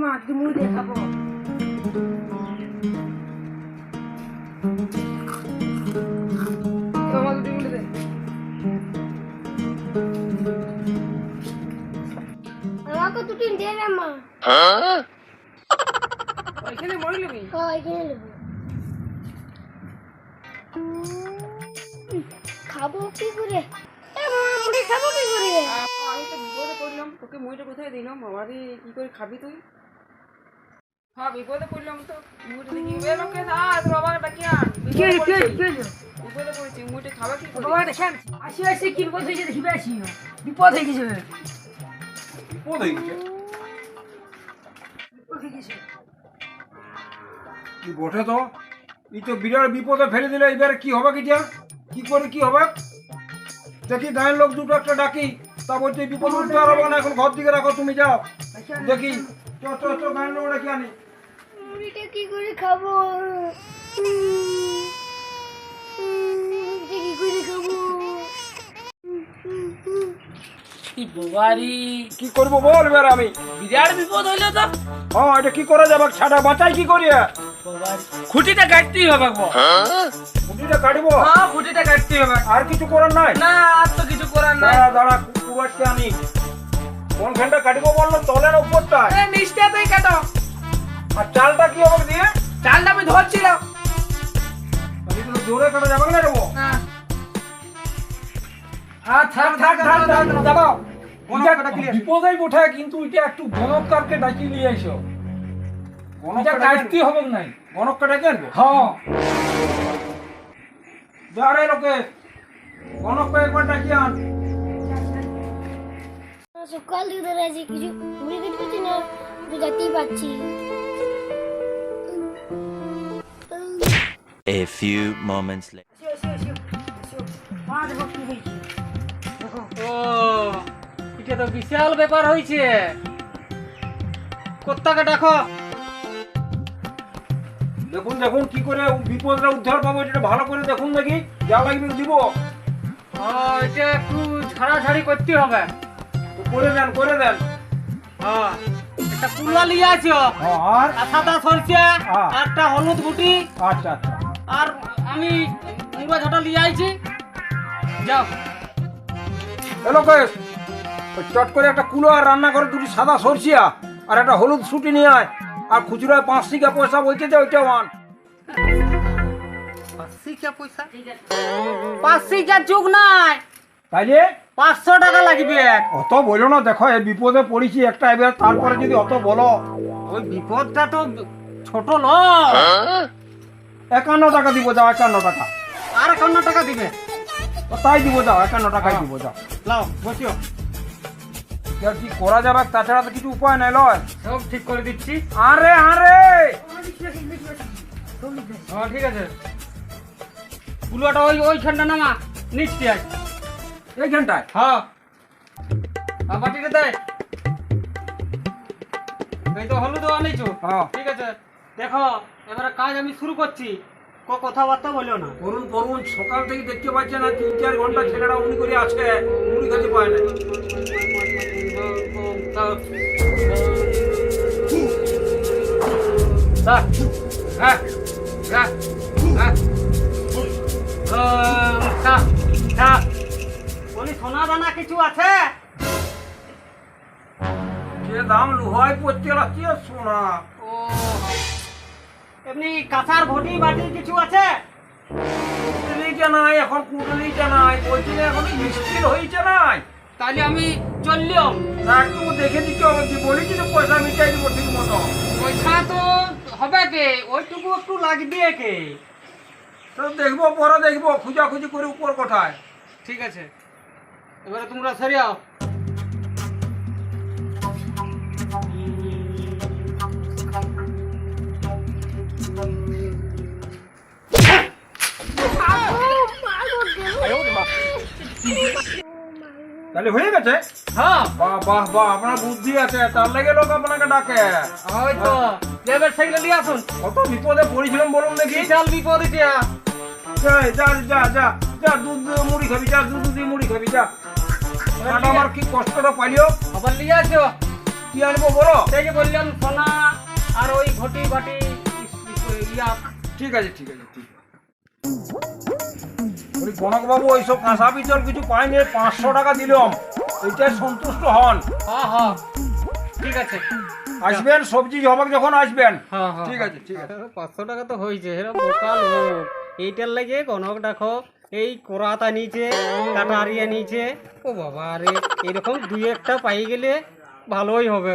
মা দুমুড়ি দেখাবো আমাকে দুটি হ্যাঁ? খাব কি করে? মুড়ি খাব কি করে? আমি তো বিপদে পড়লাম তোকে মুড়িটা কোথায় দিলাম? বাবারে কি করে খাবি তুই? হ্যাঁ বিপদে পড়লাম তো। মুড়ি দেখি এ লোকে না তোর বাবাকে ডাকি আন বিপদে বিপদে পড়েছি মুড়িটা খাবে কি করে? বাবা দেখেন আসি আসি কি বিপদ হয়েছে দেখিবে আসি বিপদ হয়ে গেছে। বিপদ হয়ে গেছে? বিপদ হয়ে গেছে। কি বটে তো? এই তো বিরাট বিপদে ফেলে দিলে এবারে কি হবে কিটা কি করে কি হবে? দেখি গায়ের লোক দুটো একটা ডাকি তা বলছে বিপদ উঠতে পারব না এখন ঘর দিকে রাখো তুমি যাও। দেখি চ চ চ গায়ের লোক ডাকি আনি? মুড়িটা কি করে খাব? কি করে খাব? কি করব বল এবার আমি? বিরাট বিপদ হইল তো। হ্যাঁ এটা কি করা যাবে? ছাড়া বাঁচাই কি করি? খুঁটিটা কাটতেই হবে খুঁটিটা কাটবো? হ্যাঁ খুঁটিটা কাটতেই হবে। আর কিছু করার নাই? না আর তো কিছু করার নাই। দাঁড়া দাঁড়া কুয়ারকে আনি কোন ফ্যানটা কাটবো বলল তলের উপরটা এ নিচটাতেই কাটো। আর চালটা কি হবে দিয়ে? চালটা আমি ধরছিলাম। আমি তো জোরে কাটা যাবে না দেবো হ্যাঁ। থাক থাক থাক থাক দাঁড়াও। বিপদেই বটে কিন্তু এটা একটু গণকারকে ডাকি নিয়ে আইসো এটা কাটতে হবে নাই গণককে ডাকে আনব? হ্যাঁ। যা রে লোকে। গণককে একবার ডাকি আন। সকাল থেকে ধরে কিছু না তো যেতেই পারছি। A few moments later. ও এটা তো বিশাল ব্যাপার হয়েছে কোত্তাকে দেখো দেখুন দেখুন কি করে বিপদটা উদ্ধার পাবো এটা ভালো করে দেখুন দেখি। যা লাগবে দিব। এটা একটু ছাড়াছাড়ি করতে হবে। করে দেন করে দেন। হ্যাঁ একটা কুলা লিয়ে আছো। হ্যাঁ, আর সাদা সরষে একটা হলুদ গুটি। আচ্ছা আচ্ছা। আর আমি মুড়া ঝাঁটা নিয়ে আইছি। যাও। হ্যালো চট করে একটা কুলো আর রান্না করে দুটি সাদা সরষিয়া আর একটা হলুদ ছুটি নিয়ে আয়। আর খুচরোয় পাঁচ টিকা পয়সা বলছে যে পাঁচশিকা যুগ নাই। তাইলে? পাঁচশো টাকা লাগবে অত বলো না দেখো এই বিপদে পড়েছি একটা এবার তারপরে যদি অত বলো। ওই বিপদটা তো ছোট নয় একান্ন টাকা দিব যাও একান্ন টাকা। আর একান্ন টাকা দিবে? ও তাই দিব যাও একান্ন টাকাই দিব যাও। লাও বসিও। আর কি করা যাবে তাছাড়া তো কিছু উপায় নাই লয়। সব ঠিক করে দিচ্ছি। আরে আরে! হ্যাঁ ঠিক আছে। কুলোটা ওই ওইখানটা নামা নিচতে আয়। এইখানটায়? হ্যাঁ। আর বাটিটা দে এই তো হলুদ আনিছো। হ্যাঁ। ঠিক আছে। দেখো এবারে কাজ আমি শুরু করছি। কো কথাবার্তা বলো না। করুন করুন সকাল থেকে দেখতে পাচ্ছেন না তিন চার ঘণ্টা ছেলেরা উনি করে আছে মুড়ি খেতে পায় না। বলি সোনা দানা কিছু আছে? যে দাম লোহায় পড়তে লাগছে সোনা? ও এমনি কাঁচার ঘটি বাটি কিছু আছে? কুটলিটা নাই এখন কুটলিটা নাই বলছি এখন স্টিল হয়েছে নাই। তাহলে আমি চললাম না একটু দেখে হবে যে বলেছি যে পয়সা মিটাই দিব ঠিক মতো। পয়সা তো হবে কে? ওইটুকু একটু লাগবে কে? তো দেখব পরে দেখব খুঁজাখুঁজি করে উপর কোঠায়। ঠিক আছে। এবারে তোমরা সরিয়াও তাহলে হয়ে গেছে? হ্যাঁ। বাহ বাহ বাহ আপনার বুদ্ধি আছে তার লেগে লোক আপনাকে ডাকে। ওই তো নিয়ে আসুন। কত বিপদে পড়েছিলাম বলুন দেখি। বিশাল বিপদ এটা। যা যা যা যা দুধ মুড়ি খাবি যা দুধ দিয়ে মুড়ি খাবি যা। আমার কি কষ্টটা পাইও আবার নিয়ে আসো। কি আনব বলো? সেই যে বললাম সোনা আর ওই ঘটি বাটি ঠিক আছে ঠিক আছে ঠিক আছে। ওই কনকবাবু ওইসব কাঁচা পিতল কিছু পাইনি পাঁচশো টাকা দিলাম। এইটাই সন্তুষ্ট হন। হ্যাঁ হ্যাঁ ঠিক আছে। আসবেন সবজি হবে যখন আসবেন। হ্যাঁ হ্যাঁ ঠিক আছে ঠিক আছে। পাঁচশো টাকা তো হয়েছে হেরা বোকা লোক। এইটার লাগে গণক দেখো এই কোরাতা নিচে কাটারিয়া নিচে ও বাবা রে এরকম দুই একটা পাই গেলে ভালোই হবে।